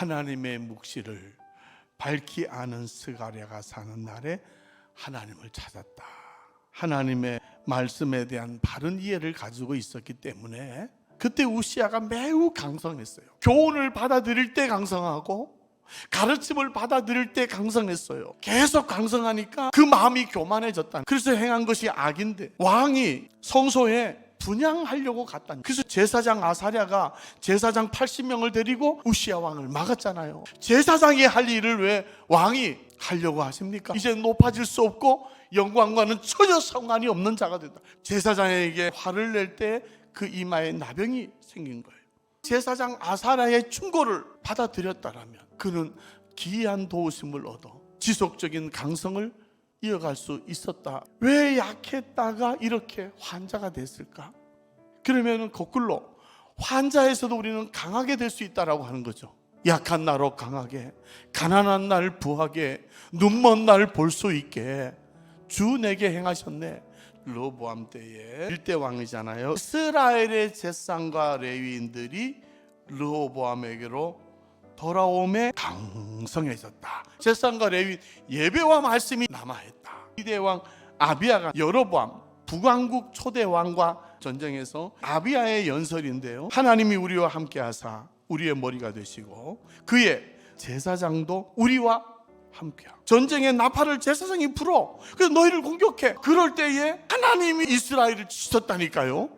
하나님의 묵시를 밝히 아는 스가랴가 사는 날에 하나님을 찾았다. 하나님의 말씀에 대한 바른 이해를 가지고 있었기 때문에 그때 우시아가 매우 강성했어요. 교훈을 받아들일 때 강성하고 가르침을 받아들일 때 강성했어요. 계속 강성하니까 그 마음이 교만해졌다. 그래서 행한 것이 악인데 왕이 성소에 분양하려고 갔다. 그래서 제사장 아사랴가 제사장 80명을 데리고 우시아 왕을 막았잖아요. 제사장이 할 일을 왜 왕이 하려고 하십니까? 이제 높아질 수 없고 영광과는 전혀 상관이 없는 자가 된다. 제사장에게 화를 낼 때 그 이마에 나병이 생긴 거예요. 제사장 아사라의 충고를 받아들였다라면 그는 기이한 도우심을 얻어 지속적인 강성을 이어갈 수 있었다. 왜 약했다가 이렇게 환자가 됐을까? 그러면은 거꾸로 환자에서도 우리는 강하게 될 수 있다라고 하는 거죠. 약한 나로 강하게, 가난한 날 부하게, 눈먼 날 볼 수 있게 주 내게 행하셨네. 로보암 때에 일대 왕이잖아요. 이스라엘의 제사장과 레위인들이 르호보암에게로 돌아옴에 강성해졌다. 제사장과 레위 예배와 말씀이 남아했다. 이대 왕 아비아가 여로보암 북왕국 초대 왕과 전쟁에서 아비아의 연설인데요. 하나님이 우리와 함께하사 우리의 머리가 되시고 그의 제사장도 우리와 함께하. 전쟁의 나팔을 제사장이 불어. 그래서 너희를 공격해. 그럴 때에 하나님이 이스라엘을 치셨다니까요.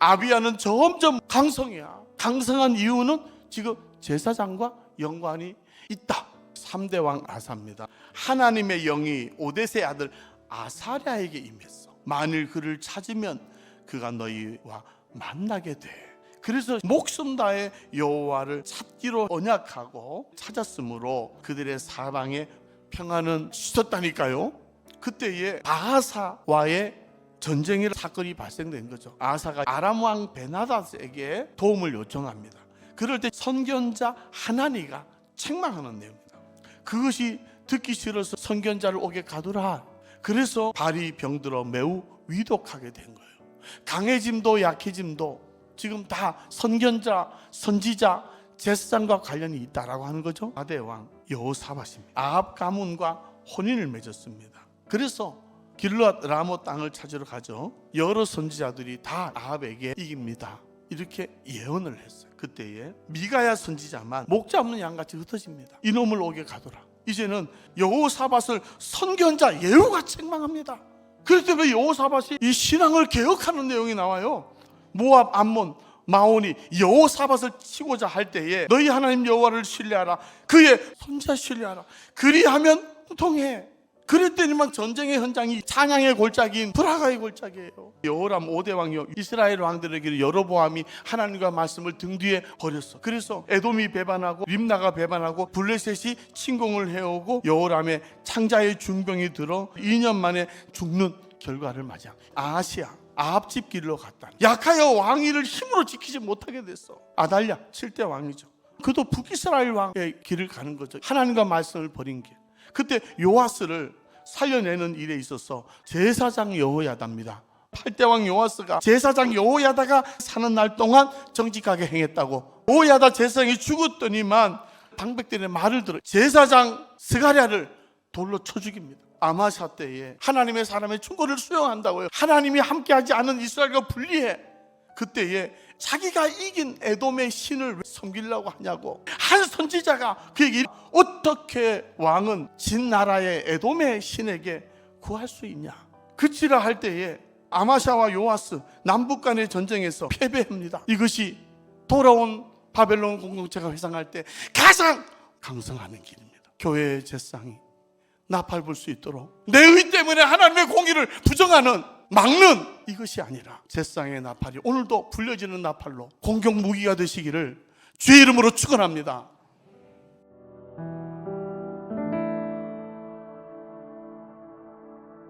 아비아는 점점 강성이야. 강성한 이유는 지금 제사장과 연관이 있다. 3대 왕 아사입니다. 하나님의 영이 오데세 아들 아사랴에게 임했어. 만일 그를 찾으면 그가 너희와 만나게 돼. 그래서 목숨 다해 여호와를 찾기로 언약하고 찾았으므로 그들의 사방에 평안은 씻었다니까요. 그때에 아하사와의 전쟁의 사건이 발생된 거죠. 아하사가 아람 왕 베나닷에게 도움을 요청합니다. 그럴 때 선견자 하나니가 책망하는 내용입니다. 그것이 듣기 싫어서 선견자를 오게 가두라. 그래서 발이 병들어 매우 위독하게 된 거예요. 강해짐도 약해짐도 지금 다 선견자, 선지자, 제사장과 관련이 있다라고 하는 거죠. 아대 왕 여호사밧입니다. 아합 가문과 혼인을 맺었습니다. 그래서 길르앗 라모 땅을 찾으러 가죠. 여러 선지자들이 다 아합에게 이깁니다. 이렇게 예언을 했어요. 그때에 미가야 선지자만 목 잡는 양같이 흩어집니다. 이놈을 오게 가더라. 이제는 여호사밧을 선견자 예후가 책망합니다. 그럴 때왜 여호사밧이 이 신앙을 개혁하는 내용이 나와요? 모압, 암몬, 마온이 여호사밧을 치고자 할 때에 너희 하나님 여호와를 신뢰하라. 그의 선자 신뢰하라. 그리하면 통해. 그랬더니만 전쟁의 현장이 찬양의 골짜기인 브라가의 골짜기예요. 여호람 5대 왕이 이스라엘 왕들에게 여로보암이 하나님과 말씀을 등 뒤에 버렸어. 그래서 에돔이 배반하고 림나가 배반하고 블레셋이 침공을 해오고 여호람의 창자의 중병이 들어 2년 만에 죽는 결과를 맞이한 아시아 아합집 길로 갔다. 약하여 왕위를 힘으로 지키지 못하게 됐어. 아달랴 7대 왕이죠. 그도 북이스라엘 왕의 길을 가는 거죠. 하나님과 말씀을 버린 길. 그때 요아스를 살려내는 일에 있어서 제사장 여호야다입니다. 8대 왕 요아스가 제사장 여호야다가 사는 날 동안 정직하게 행했다고. 여호야다 제사장이 죽었더니만 방백들의 말을 들어 제사장 스가랴를 돌로 쳐 죽입니다. 아마샤 때에 하나님의 사람의 충고를 수용한다고요. 하나님이 함께하지 않은 이스라엘과 분리해. 그때에 자기가 이긴 에돔의 신을 왜 섬기려고 하냐고. 한 선지자가 그에게 어떻게 왕은 진 나라의 에돔의 신에게 구할 수 있냐? 그치라 할 때에 아마샤와 요아스 남북 간의 전쟁에서 패배합니다. 이것이 돌아온 바벨론 공동체가 회상할 때 가장 강성하는 길입니다. 교회의 제상이 나팔 불 수 있도록 내 의 때문에 하나님의 공의를 부정하는 막는 이것이 아니라 제상의 나팔이 오늘도 불려지는 나팔로 공격 무기가 되시기를 주의 이름으로 축원합니다.